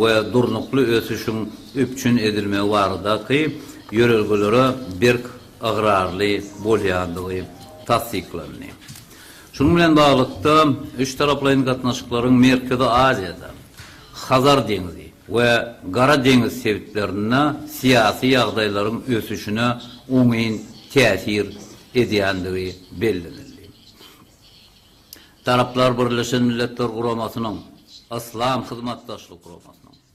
we durnukly ösüşün üpçün edilme baradaky yörelgelere bir agrarly bolýandygy tasdiklandy. Şunun bilen baglykda üç taraplaryň gatnaşyklaryň Merkezi Aziýada Hazar deňizi we Gara deňiz sebitlerine siyasi ýagdaýlaryň ösüşüne oňyn täsir edýändigi bellilendi. Taraplar Birleşen Milletler Guramasynyň Islam hyzmatdaşlyk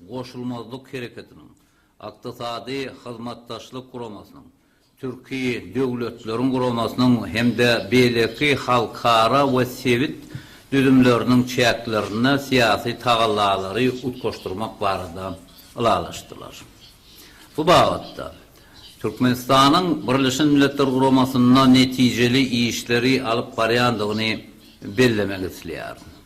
guramasynyň goşulmazlyk hereketiniň aqtasady hyzmatdaşlyk guramasynyň Türkiýe döwletleriň guramasynyň hemde beýleki halkara we sevit düzümlerinin çäklerine siyasi tagallalary utkoşturmak barada ılalaşdylar. Bu bagatda Türkmenistanyň Birleşen Milletler Guramasyna netijeli işleri alyp barýandygyny bellemek isleýär.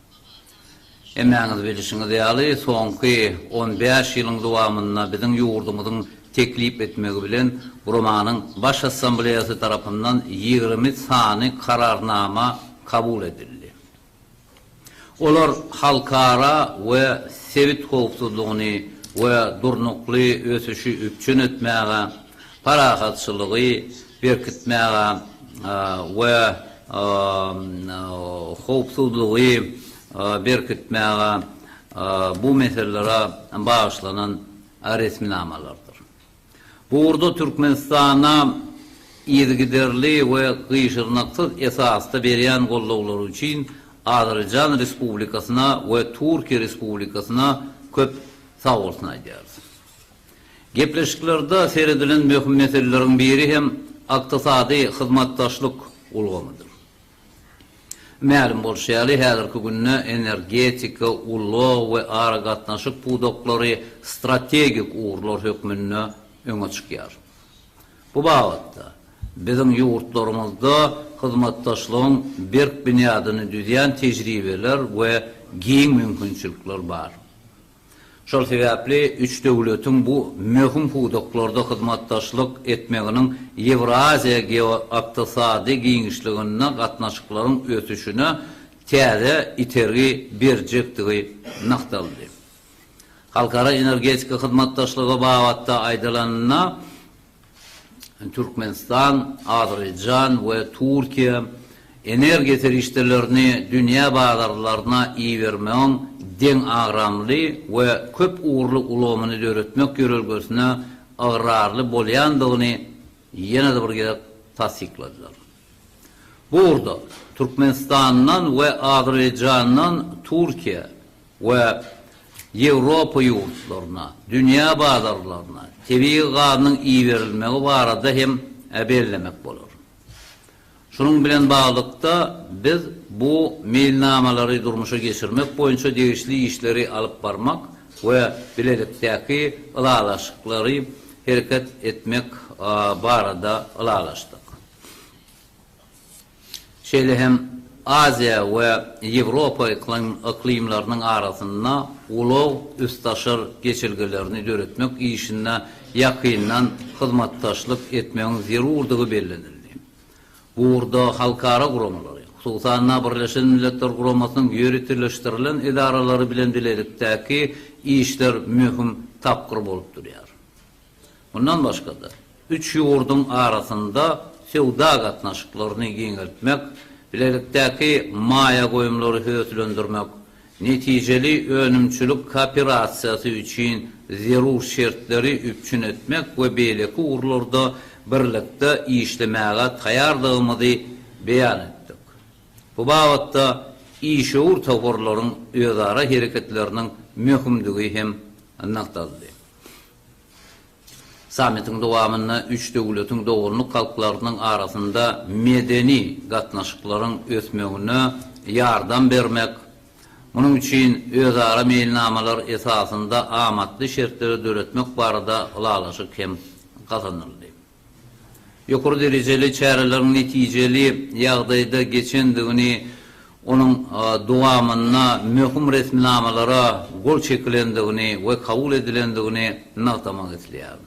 Emäňiz bilişiňiz ýaly soňky 15 ýylyň dowamynda biziň ýurdumyzyň teklip etmegi bilen Romanyň baş assambleýasy tarapyndan 20 sany kararnama kabul edildi. Olar halkara we sevit howpsuzlygyny we durnukly ösüşi üpçün etmäge, parahatçylygy berkitmäge we howpsuzlygy berkitmäge bu meselelere bağışlanan resminamalardır. Bu urdu Türkmenistan'a ýergiderli we gyşyrnaksız esasda berýän gollawlar üçin Azerbaycan Respublikasyna we Türkiýe Respublikasyna köp sag bolsun aýdýar. Gepleşiklerde seredilen möhüm meselelerin biri hem aktasady hyzmatdaşlyk ulgamydyr. Bolşaly häzirki günne energetika, ullo we ara gatnaşyk pudoklary strategik uğurlar hökmünde öňe çykýar. Bu bagatda bizim ýurtlarymyzda hyzmatdaşlygyň bir binýadyny düzýän tejribeler we giň mümkinçilikler bar. Şol sebäpli üç döwletiň bu möhüm hudoklarda hyzmatdaşlyk etmeginiň Ewraziýa geoaktasady giňişligine gatnaşyklaryň ötüşüne täze itergi berjekdigi nakdaldy. Halkara energetika hyzmatdaşlygy bagatda aýdylanyna Türkmenistan, Azerbaycan we Türkiýe energiýa terişdelerini dünýä bazarlaryna iýermeň deň agramly we köp uğurlu ulamany döretmek ýörelgesine agrarly bolýandygyny ýene-de bir gezek tasdikladylar. Bu urda Türkmenistandan we Azerbaycandan Türkiýe we Ýewropa ýurtlaryna, dünýä bazarlaryna tebii ganyň iý berilmegi barada hem bellemek bolar. Şunun bilen bağlykda biz bu mailnamalary durmuşa geçirmek boýunça degişli işleri alyp barmak we bilelikdäki ılalaşyklary hereket etmek barada ılalaşdyk. Şeýle hem Aziya we Ýewropa iklimlarynyň arasynda ulaw üstaşyr geçirgelerini döretmek işinde ýakyndan hyzmatdaşlyk etmegiň zerurdygy bellenildi. Bu urda halkara guramalary, hususan Birleşen Milletler Guramasynyň ýönetilişdirilen edaralary bilen bilelikdäki işler mühim tapkyr bolup durýar. Bundan başga da üç ýurdun arasynda sewda gatnaşyklaryny giňeltmek bilelikdäki maya goýumlary höýtlendirmek, netijeli önümçülük kooperasiýasy üçin zerur şertleri üpçün etmek we beýleki urlarda birlikde işlemäge taýyardygymyzy beýan etdik. Bu bagatda işur tawurlaryň özara hereketleriniň möhümdigi hem anakdaldy. Samitin dowamyny üç döwletiň dowrunluk halklarynyň arasynda medeni gatnaşyklaryň ösmegine ýardam bermek, Munun üçin özara meýilnamalar esasında amatly şertleri döretmek barada ulalaşyk hem kazanyldy. Ýokary derejeli çärelerin netijeli ýagdaýda geçendigini onun dowamyna möhüm resminamalara gol çekilendigini we kabul edilendigini nagtamak isleýär.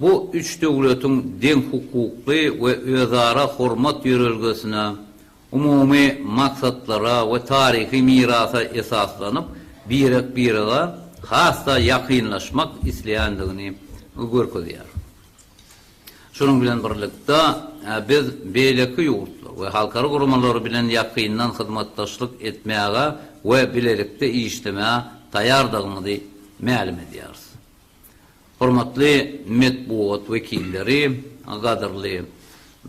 Bu üç döwletiň deň hukukly we özara hormat ýörelgesine umumi maksatlara we tarihi mirasa esaslanyp birek birege hasta yakınlaşmak isleýändigini görkezýär. Şunun bilen birlikde e, biz beýleki ýurtlar we halkara gurumlary bilen ýakyndan hyzmatdaşlyk etmäge we bilelikde işlemäge taýardygymyzy ma'lum edýäris. Hormatly metbuat vekilleri, gadirli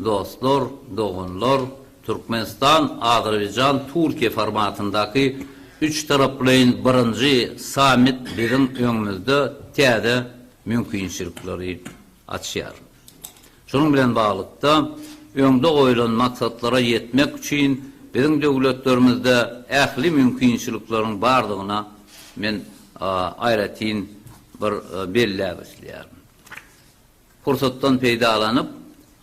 dostlar, doğunlar, Türkmenistan, Azerbaycan, Türkiye formatındaki üç taraflayın birinci summit bizim önümüzde täze mümkinçilikleri açýar. Şunun bilen baglypda öňde goýulan maksatlara yetmek üçin bizim döwletlerimizde ähli mümkinçilikleriň bardygyna men aýratyn bir belläp isleýär. Fursatdan peýdalanıp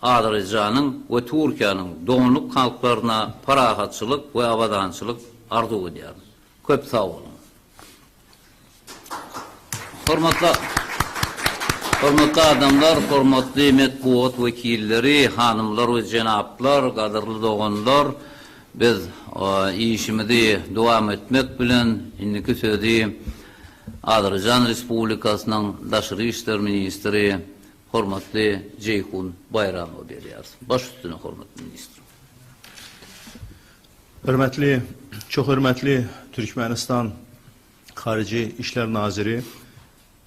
Azerbayjanyň we Türkiýanyň doňluk halklaryna parahatçylyk we abadançylyk arzu edýär. Köp sag bolun. Hormatly Hormatly adamlar, hormatly metbuat wekilleri, hanımlar we jenaplar, gadyrly doganlar, biz işimizi dowam etmek bilen indiki sözi Azerbaycan Respublikasynyň daşary işler ministri hormatly Ceyhun Bayramow berýär. Baş üstüne hormatly ministr. Hörmətli, çox hörmətli Türkmenistan Xarici İşlər Naziri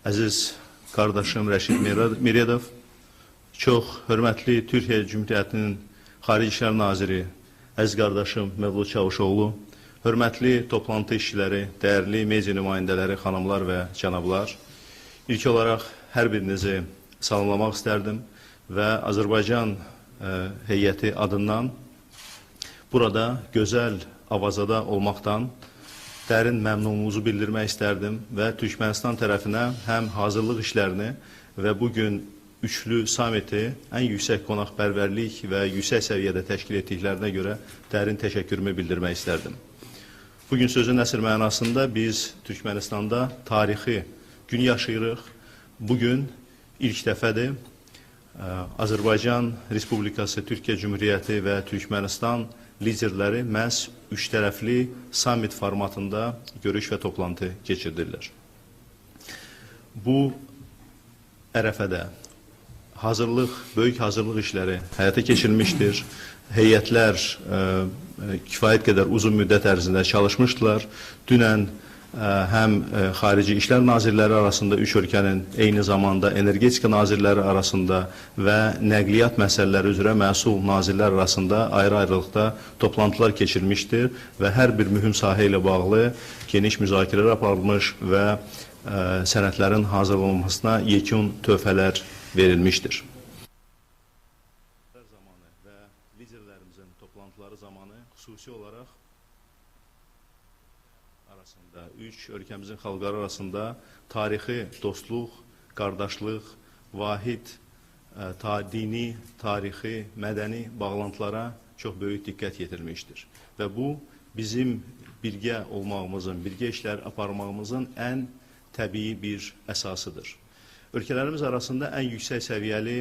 əziz qardaşım Rəşid Miredov, çox hörmətli Türkiyə Cümhuriyyətinin Xarici İşlər Naziri əziz qardaşım Mevlud Çavuşoğlu, hörmətli toplantı işçiləri, dəyərli media nümayəndələri, xanımlar və cənablar, ilk olaraq hər birinizi salamlamaq istərdim və Azərbaycan e, heyəti adından burada gözəl avazada olmaqdan dərin məmnunluğumuzu bildirmək istərdim və Türkmenistan tərəfinə həm hazırlıq işlərini və bugün üçlü samiti ən yüksək qonaqpərvərlik və yüksək səviyyədə təşkil etdiklərinə görə dərin təşəkkürümü bildirmək istərdim. Bugün sözün əsr mənasında biz Türkmenistanda tarixi gün yaşayırıq. Bugün ilk dəfədir ə, Azərbaycan Respublikası, Türkiyə Cümhuriyyəti və Türkmenistan liderləri məhz üç tərəfli summit formatında görüş və toplantı keçirdirlər. Bu ərəfədə hazırlıq, böyük hazırlıq işləri həyata keçirilmişdir. Heyətlər ə, ə, kifayət qədər uzun müddət ərzində çalışmışdılar. Dünən həm ə, xarici işlər nazirləri arasında üç ölkənin eyni zamanda energetika nazirləri arasında və nəqliyyat məsələləri üzrə məsul nazirlər arasında ayrı-ayrılıqda toplantılar keçirilmişdir və hər bir mühüm sahə ilə bağlı geniş müzakirələr aparılmış və ə, sənədlərin hazırlanmasına yekun töhfələr verilmiştir. Üç ölkəmizin xalqları arasında tarixi dostluq, qardaşlıq, vahid, ə, ta dini, tarixi, mədəni bağlantılara çox böyük diqqət yetirilmişdir. Və bu bizim birgə olmağımızın, birgə işlər aparmağımızın ən təbii bir əsasıdır. Ölkələrimiz arasında ən yüksək səviyyəli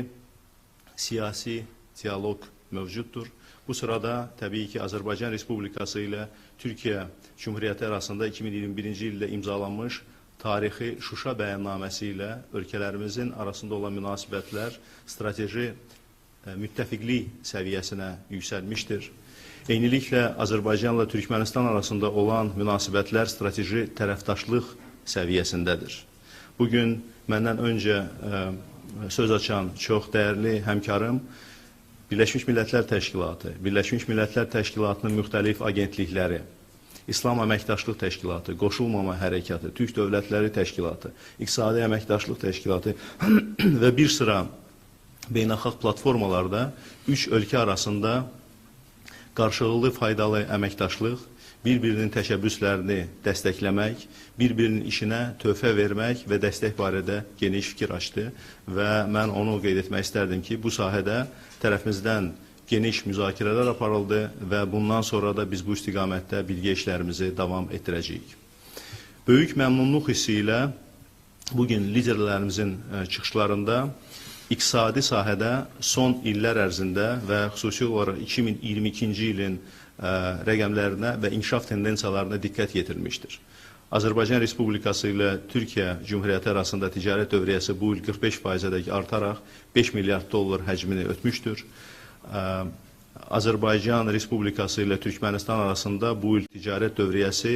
siyasi dialoq mövcuddur. Bu sırada təbii ki Azərbaycan Respublikası ilə Türkiyə Cumhuriyyəti arasında 2021-ci ildə imzalanmış tarixi Şuşa bəyannaməsi ilə ölkələrimizin arasında olan münasibətlər strateji e, müttəfiqlik səviyyəsinə yüksəlmişdir. Eyniliklə Azərbaycanla Türkmənistan arasında olan münasibətlər strateji tərəfdaşlıq səviyyəsindədir. Bugün məndən öncə ə, söz açan çox dəyərli həmkarım Birləşmiş Millətlər Təşkilatı, Birləşmiş Millətlər Təşkilatının müxtəlif agentlikləri, İslam Əməkdaşlıq Təşkilatı, Qoşulmama Hərəkatı, Türk Dövlətləri Təşkilatı, İqtisadi Əməkdaşlıq Təşkilatı və bir sıra beynəlxalq platformalarda üç ölkə arasında qarşılıqlı faydalı əməkdaşlıq, bir-birinin təşəbbüslərini dəstəkləmək, bir-birinin işinə töhfə vermək və dəstək barədə geniş fikir açdı və mən onu qeyd etmək istərdim ki, bu sahədə tərəfimizdən geniş müzakirələr aparıldı və bundan sonra da biz bu istiqamətdə bilgi işlərimizi davam etdirəcəyik. Böyük məmnunluq hissi ilə bugün liderlərimizin ə, çıxışlarında iqtisadi sahədə son illər ərzində və xüsusi olaraq 2022-ci ilin ə, rəqəmlərinə və inkişaf tendensiyalarına diqqət yetirilmişdir. Azərbaycan Respublikası ilə Türkiyə Cümhuriyyəti arasında ticarət dövriyyəsi bu il 45%-dək artaraq 5 milyard dollar həcmini ötmüşdür. Ə, Azərbaycan Respublikası ilə Türkmənistan arasında bu il ticarət dövriyyəsi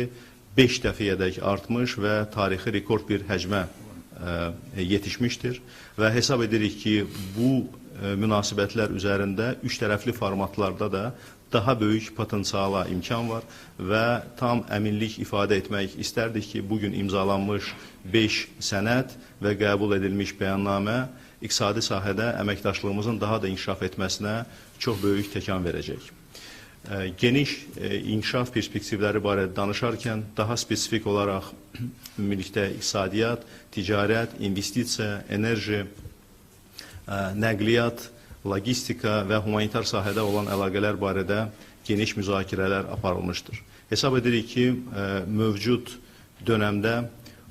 5 dəfəyədək artmış və tarixi rekord bir həcmə ə, yetişmişdir və hesab edirik ki, bu ə, münasibətlər üzərində üç tərəfli formatlarda da daha böyük potensiala imkan var və tam əminlik ifadə etmək istərdik ki, bugün imzalanmış 5 sənəd və qəbul edilmiş bəyannamə iqtisadi sahədə əməkdaşlığımızın daha da inkişaf etməsinə çox böyük təkan verəcək. Ə, Geniş ə, inkişaf perspektivləri barədə danışarkən daha spesifik olaraq ümumilikdə iqtisadiyyat, ticarət, investisiya, enerji, ə, nəqliyyat, logistika və humanitar sahədə olan əlaqələr barədə geniş müzakirələr aparılmışdır. Hesab edirik ki, mövcud dönəmdə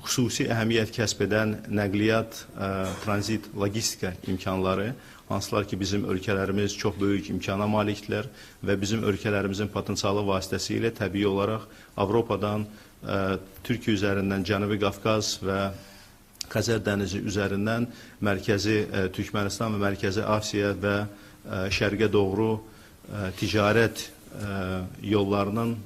xüsusi əhəmiyyət kəsb edən nəqliyyat, ə, tranzit, logistika imkanları, hansılar ki, bizim ölkələrimiz çox böyük imkana malikdirlər və bizim ölkələrimizin potensialı vasitəsilə təbii olaraq Avropadan, ə, Türkiyə üzərindən Cənubi Qafqaz və Xəzər dənizi üzərindən mərkəzi ə, Türkmənistan və mərkəzi Asiya və ə, şərqə doğru ə, ticarət ə, yollarının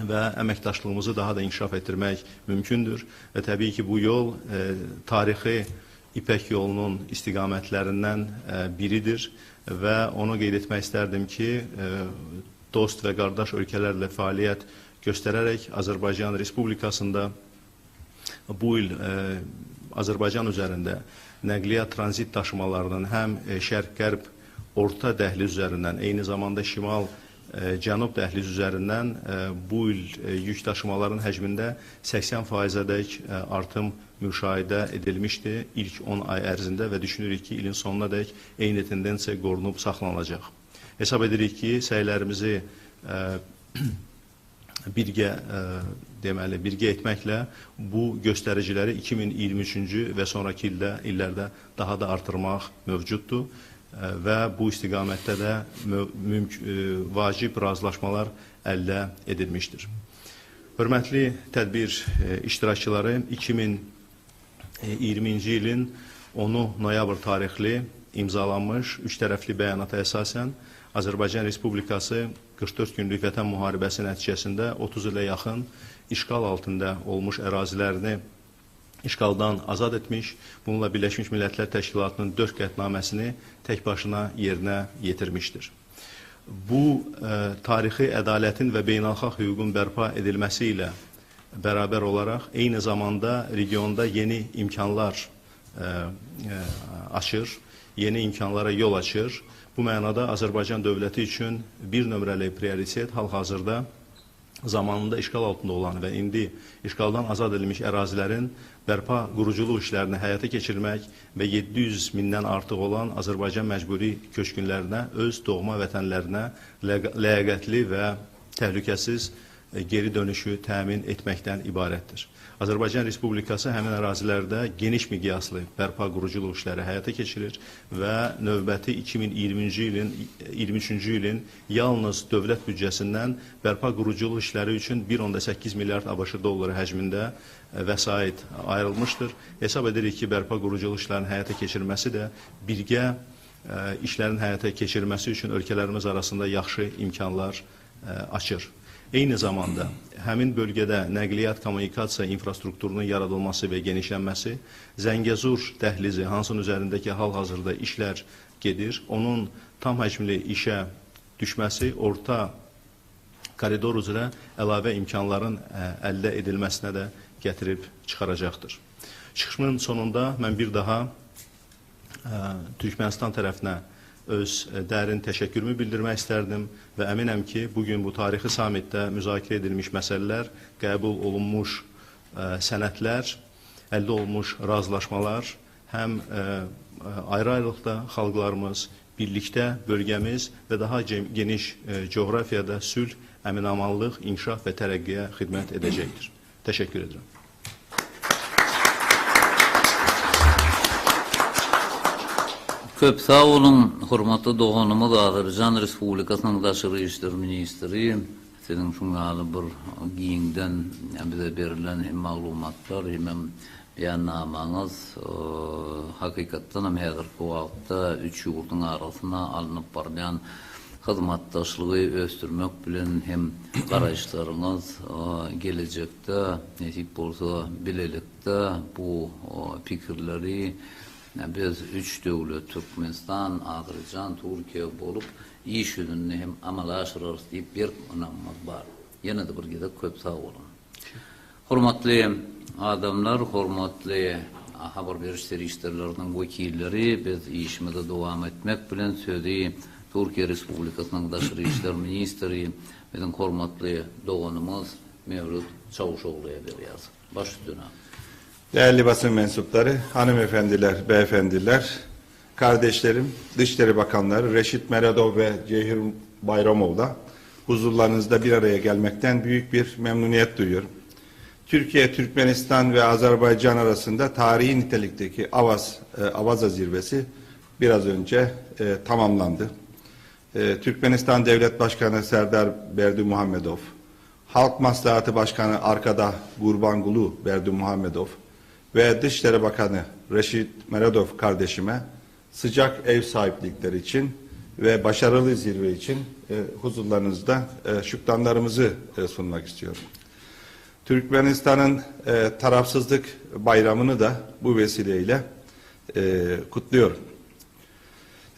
və əməkdaşlığımızı daha da inkişaf etdirmək mümkündür. Və təbii ki, bu yol ə, tarixi İpək yolunun istiqamətlərindən ə, biridir və onu qeyd etmək istərdim ki, ə, dost və qardaş ölkələrlə fəaliyyət göstərərək Azərbaycan Respublikasında bu il e, Azərbaycan üzərində nəqliyyat tranzit daşımalarının həm e, şərq-qərb orta dəhliz üzərindən, eyni zamanda şimal e, cənub dəhliz üzərindən e, bu il e, yük daşımaların həcmində 80%-dək e, artım müşahidə edilmişdi ilk 10 ay ərzində və düşünürük ki, ilin sonunadək eyni tendensiya qorunub saxlanılacaq. Hesab edirik ki, səylərimizi birgə deməli birgə etməklə bu göstəriciləri 2023-cü və sonrakı ildə illərdə daha da artırmaq mövcuddur və bu istiqamətdə də vacib razılaşmalar əldə edilmişdir. Hörmətli tədbir iştirakçıları 2020-ci ilin 10 noyabr tarixli imzalanmış üç tərəfli bəyanata əsasən Azərbaycan Respublikası 44 günlük vətən müharibəsi nəticəsində 30 ilə yaxın işğal altında olmuş ərazilərini işğaldan azad etmiş, bununla Birləşmiş Millətlər Təşkilatının 4 qətnaməsini tək başına yerinə yetirmişdir. Bu ə, tarixi ədalətin və beynəlxalq hüququn bərpa edilməsi ilə bərabər olaraq eyni zamanda regionda yeni imkanlar ə, ə, açır, yeni imkanlara yol açır. Bu mənada Azərbaycan dövləti üçün bir nömrəli prioritet hal-hazırda zamanında işğal altında olan və indi işğaldan azad edilmiş ərazilərin bərpa quruculuq işlərini həyata keçirmək və 700 mindən artıq olan Azərbaycan məcburi köçkünlərinə öz doğma vətənlərinə ləyaqətli və təhlükəsiz geri dönüşü təmin etməkdən ibarətdir. Azərbaycan Respublikası həmin ərazilərdə geniş miqyaslı bərpa quruculuq işləri həyata keçirir və növbəti 2020-ci ilin 23-cü ilin yalnız dövlət büdcəsindən bərpa quruculuq işləri üçün 1.8 milyard ABŞ dolları həcmində e, vəsait ayrılmışdır. Hesab edirik ki, bərpa quruculuq işlərinin həyata keçirilməsi də birgə ə, işlərin həyata keçirilməsi üçün ölkələrimiz arasında yaxşı imkanlar açır. Eyni zamanda həmin bölgədə nəqliyyat kommunikasiya infrastrukturunun yaradılması və genişlənməsi, Zəngəzur dəhlizi, hansının üzərindəki hal-hazırda işlər gedir, onun tam həcmli işə düşməsi orta koridor üzrə əlavə imkanların əldə edilməsinə də gətirib çıxaracaqdır. Çıxışımın sonunda mən bir daha Türkmənistan tərəfinə öz ə, dərin təşəkkürümü bildirmək istərdim və əminəm ki, bu gün bu tarixi sammitdə müzakirə edilmiş məsələlər, qəbul olunmuş ə, sənədlər, əldə olunmuş razılaşmalar həm ə, ayrı-ayrılıqda xalqlarımız, birlikdə bölgəmiz və daha ge- geniş coğrafiyada sülh, əminamanlıq, inkişaf və tərəqqiyə xidmət edəcəkdir. Təşəkkür edirəm. Köp sağ olun, hurmatlı doğanımız Azərbaycan Respublikasının Daşırı İşlər Ministri senin şunları bir giyinden bize verilen hem maglumatlar hem beyannamanız e, hakikatten hem häzirki wagtda üç ýurdun arasına alınıp barýan hyzmatdaşlygy östürmek bilen hem garaşlaryňyz e, gelecekde nesip bolsa bilelikde bu e, pikirleri Ya biz üç devlet Türkmenistan, Azerbaycan, Türkiye bolup iş yönünü hem amala aşırarız deyip bir önamımız var. Yine de bir gide köp sağ olun. Hormatly adamlar, hormatly haber verişleri işlerlerinin vekilleri biz işimize devam etmek bilen sözi Türkiye Respublikasının Daşırı İşler Ministri bizim hormatly doğanımız Mevlüt Çavuşoğlu'ya veriyoruz. Baş üstüne. Değerli basın mensupları, hanımefendiler, beyefendiler, kardeşlerim, Dışişleri Bakanları Reşit Meredov ve Cehir Bayramov'la huzurlarınızda bir araya gelmekten büyük bir memnuniyet duyuyorum. Türkiye, Türkmenistan ve Azerbaycan arasında tarihi nitelikteki Avaz, e, Avaza zirvesi biraz önce e, tamamlandı. E, Türkmenistan Devlet Başkanı Serdar Berdi Muhammedov, Halk Maslahatı Başkanı arkada Gurbangulu Berdi Muhammedov ve Dışişleri Bakanı Reşit Meredov kardeşime sıcak ev sahiplikleri için ve başarılı zirve için e, huzurlarınızda e, şükranlarımızı e, sunmak istiyorum. Türkmenistan'ın e, tarafsızlık bayramını da bu vesileyle e, kutluyorum.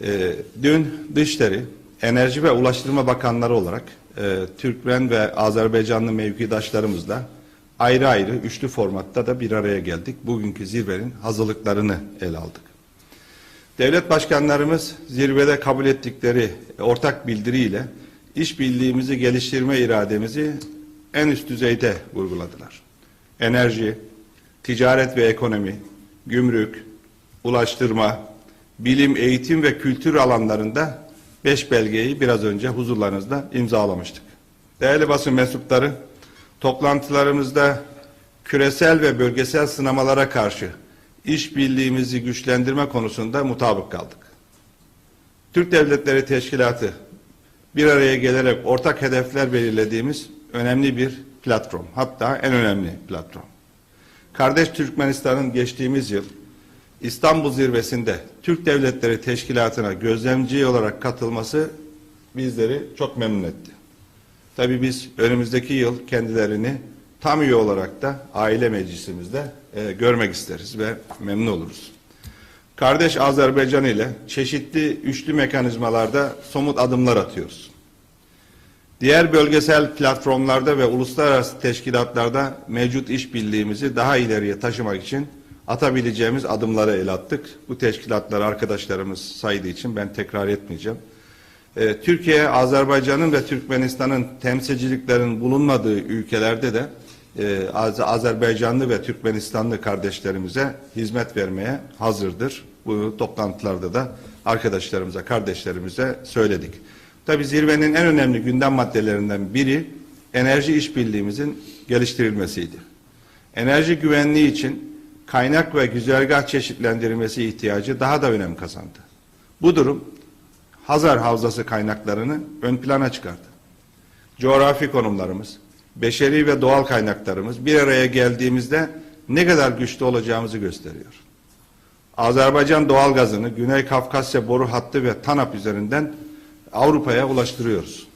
E, dün Dışişleri, Enerji ve Ulaştırma Bakanları olarak e, Türkmen ve Azerbaycanlı mevkidaşlarımızla ayrı ayrı üçlü formatta da bir araya geldik. Bugünkü zirvenin hazırlıklarını ele aldık. Devlet başkanlarımız zirvede kabul ettikleri ortak bildiriyle işbirliğimizi geliştirme irademizi en üst düzeyde vurguladılar. Enerji, ticaret ve ekonomi, gümrük, ulaştırma, bilim, eğitim ve kültür alanlarında beş belgeyi biraz önce huzurlarınızda imzalamıştık. Değerli basın mensupları, toplantılarımızda küresel ve bölgesel sınamalara karşı işbirliğimizi güçlendirme konusunda mutabık kaldık. Türk Devletleri Teşkilatı bir araya gelerek ortak hedefler belirlediğimiz önemli bir platform. Hatta en önemli platform. Kardeş Türkmenistan'ın geçtiğimiz yıl İstanbul zirvesinde Türk Devletleri Teşkilatı'na gözlemci olarak katılması bizleri çok memnun etti. Tabii biz önümüzdeki yıl kendilerini tam üye olarak da aile meclisimizde e, görmek isteriz ve memnun oluruz. Kardeş Azerbaycan ile çeşitli üçlü mekanizmalarda somut adımlar atıyoruz. Diğer bölgesel platformlarda ve uluslararası teşkilatlarda mevcut işbirliğimizi daha ileriye taşımak için atabileceğimiz adımları el attık. Bu teşkilatlar arkadaşlarımız saydığı için ben tekrar etmeyeceğim. Ee, Türkiye, Azerbaycan'ın ve Türkmenistan'ın temsilciliklerin bulunmadığı ülkelerde de e, Az- Azerbaycanlı ve Türkmenistanlı kardeşlerimize hizmet vermeye hazırdır. Bu toplantılarda da arkadaşlarımıza, kardeşlerimize söyledik. Tabii zirvenin en önemli gündem maddelerinden biri enerji işbirliğimizin geliştirilmesiydi. Enerji güvenliği için kaynak ve güzergah çeşitlendirilmesi ihtiyacı daha da önem kazandı. Bu durum Hazar Havzası kaynaklarını ön plana çıkardı. Coğrafi konumlarımız, beşeri ve doğal kaynaklarımız bir araya geldiğimizde ne kadar güçlü olacağımızı gösteriyor. Azerbaycan doğal gazını Güney Kafkasya boru hattı ve TANAP üzerinden Avrupa'ya ulaştırıyoruz.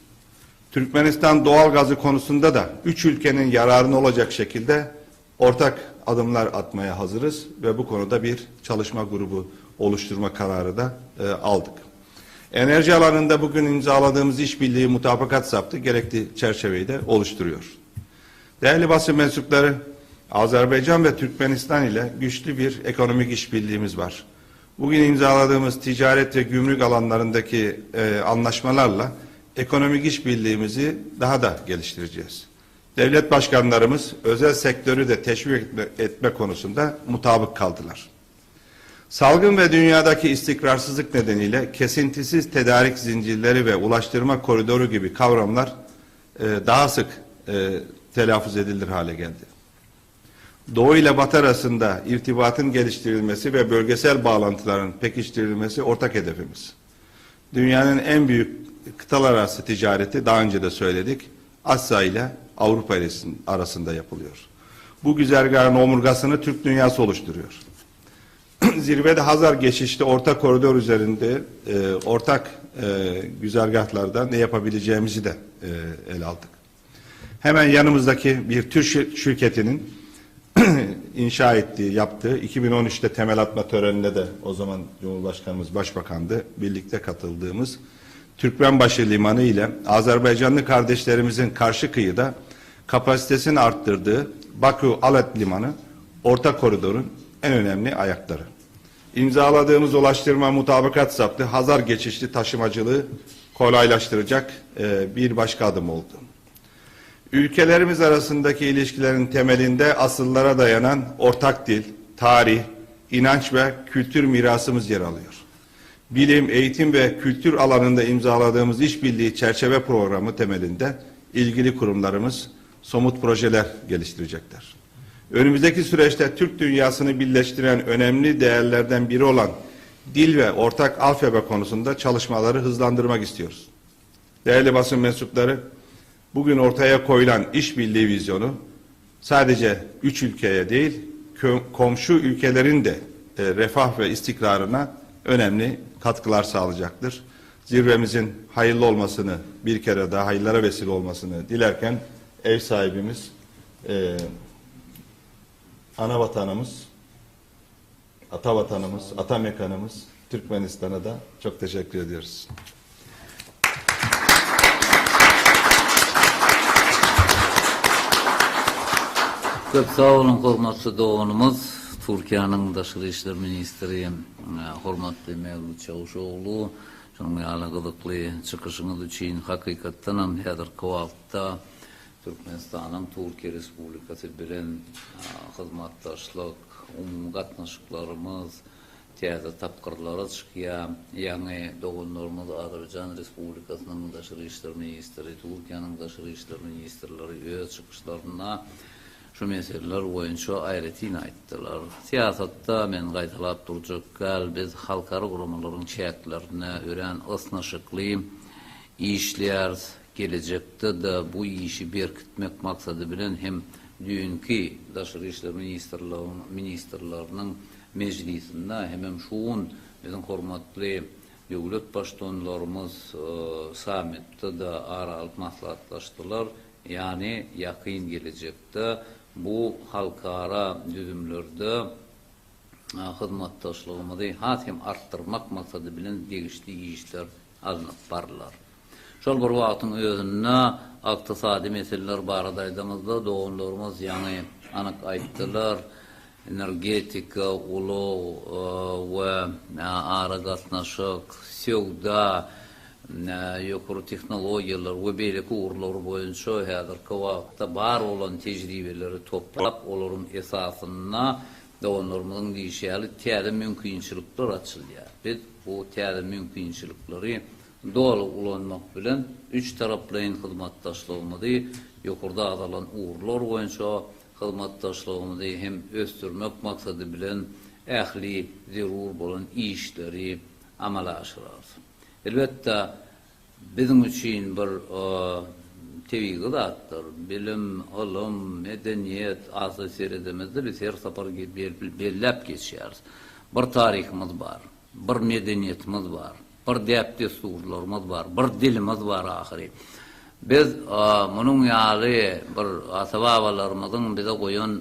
Türkmenistan doğal gazı konusunda da üç ülkenin yararına olacak şekilde ortak adımlar atmaya hazırız ve bu konuda bir çalışma grubu oluşturma kararı da e, aldık. Enerji alanında bugün imzaladığımız işbirliği mutabakat saptı gerekli çerçeveyi de oluşturuyor. Değerli basın mensupları, Azerbaycan ve Türkmenistan ile güçlü bir ekonomik işbirliğimiz var. Bugün imzaladığımız ticaret ve gümrük alanlarındaki e, anlaşmalarla ekonomik işbirliğimizi daha da geliştireceğiz. Devlet başkanlarımız özel sektörü de teşvik etme, etme konusunda mutabık kaldılar. Salgın ve dünyadaki istikrarsızlık nedeniyle kesintisiz tedarik zincirleri ve ulaştırma koridoru gibi kavramlar e, daha sık e, telaffuz edilir hale geldi. Doğu ile Batı arasında irtibatın geliştirilmesi ve bölgesel bağlantıların pekiştirilmesi ortak hedefimiz. Dünyanın en büyük kıtalar arası ticareti daha önce de söyledik Asya ile Avrupa arasında yapılıyor. Bu güzergahın omurgasını Türk dünyası oluşturuyor. Zirvede Hazar geçişli orta koridor üzerinde e, ortak e, güzergahlarda ne yapabileceğimizi de e, ele aldık. Hemen yanımızdaki bir Türk şir- şirketinin inşa ettiği, yaptığı 2013'te temel atma töreninde de o zaman Cumhurbaşkanımız Başbakan'dı. Birlikte katıldığımız Türkmenbaşı Limanı ile Azerbaycanlı kardeşlerimizin karşı kıyıda kapasitesini arttırdığı Bakü Alet Limanı orta koridorun en önemli ayakları. İmzaladığımız ulaştırma mutabakat saptı Hazar geçişli taşımacılığı kolaylaştıracak e, bir başka adım oldu. Ülkelerimiz arasındaki ilişkilerin temelinde asıllara dayanan ortak dil, tarih, inanç ve kültür mirasımız yer alıyor. Bilim, eğitim ve kültür alanında imzaladığımız işbirliği çerçeve programı temelinde ilgili kurumlarımız somut projeler geliştirecekler. Önümüzdeki süreçte Türk dünyasını birleştiren önemli değerlerden biri olan dil ve ortak alfabe konusunda çalışmaları hızlandırmak istiyoruz. Değerli basın mensupları, bugün ortaya koyulan işbirliği vizyonu sadece üç ülkeye değil, komşu ülkelerin de e, refah ve istikrarına önemli katkılar sağlayacaktır. Zirvemizin hayırlı olmasını, bir kere daha hayırlara vesile olmasını dilerken ev sahibimiz, e, ana vatanımız, ata vatanımız, ata mekanımız Türkmenistan'a da çok teşekkür ediyoruz. Köp sağ olun hormatly doğunumuz. Türkiýanyň Daşary işler ministri e, hormatly Mevlüt Çavuşoğlu. Şonuň ýaly gyzykly çykyşyňyz üçin hakykatdan hem häzirki wagtda Türkmenistanyň Türkiýe Respublikasy bilen e, hyzmatdaşlyk, umumy gatnaşyklarymız täze tapkyrlara çykýan ýa-ni dogunlarymyz Azerbaýjan Respublikasynyň Daşary işler ministri, Türkiýanyň Daşary işler ministrleri öz çykyşlaryna şu meseleler boyunca ayrıtin aittiler. Siyasatta men gaytalap durjak gal biz halkara guramaların çäklerine ören ısnaşykly işler gelecekte de bu işi berkitmek maksadı bilen hem dünkü Daşary işler ministerlerinin meclisinde hem şuun bizim hormatly devlet baştonlarımız e, samitde de aralık maslahatlaştılar. Yani yakın gelecekte bu halkara düzümlerde e, hizmetdaşlığımızı hatem arttırmak maksadı bilen degişli işler alınıp barlar. Şol bir wagtyň özünde aqtisadi meseleler barada aýdymyzda doğumlarımız yani anyk aýtdylar energetika, ulu ve ara gatnaşyk, sevda, ýokary tehnologiýalar we beýleki urlar boýunça häzirki wagtda bar olan tejribeleri toplap olaryň esasyna dowonlarymyzyň diýişýäli täze mümkinçilikler açylýar. Biz bu täze mümkinçilikleri dolu ulanmak bilen üç taraplayın hizmetdaşlığımızı yukarıda adalan uğurlar boyunca hizmetdaşlığımızı hem östürmek maksadı bilen ähli zerur bolan işleri amala aşyrar. Elbette bizim için bir e, tevi gıdattır. Bilim, ilim, medeniyet, asıl seyredemizde biz her sapar bellep geçeriz. Bir tarihimiz var, bir medeniyetimiz var, bir dep desturlarımız var, bir dilimiz var ahiri. Biz munun ýaly bir atababalarymyzyň bize goýan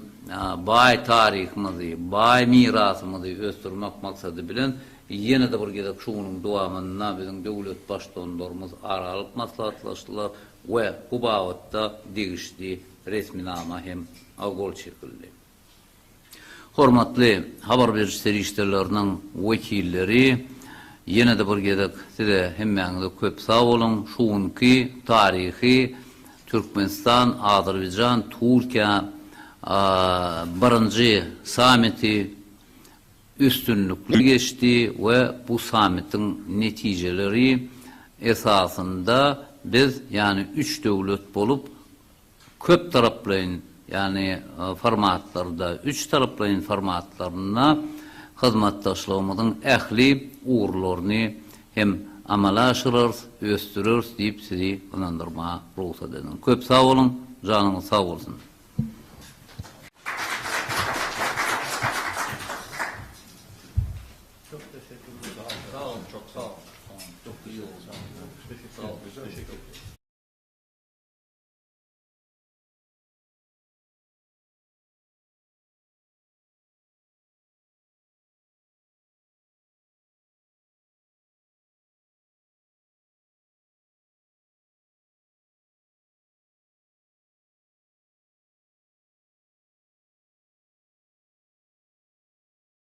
bay tarihimizi, bay mirasymyzy östürmek maksady bilen ýene de bir gezek şunyň dowamyna biziň döwlet başdanlarymyz aralyk maslahatlaşdylar we bu bagtda degişli resminama hem agol çekildi. Hormatly habar berişleri işlerleriniň wekilleri Yine de bir gedek size hemmeňize köp sağ bolun. Şuňky tarihi Türkmenistan, Azerbaycan, Türkiýe birinji samiti üstünlükli geçti ve bu samitin neticeleri esasında biz yani üç devlet bolup köp taraplayın yani formatlarda üç taraplayın formatlarına hizmetdaşlığımızın ähli uğurlarını hem amala aşırır, östürür deyip sizi ınandırma ruhsat edin. Köp sağ olun, canınız sağ olsun.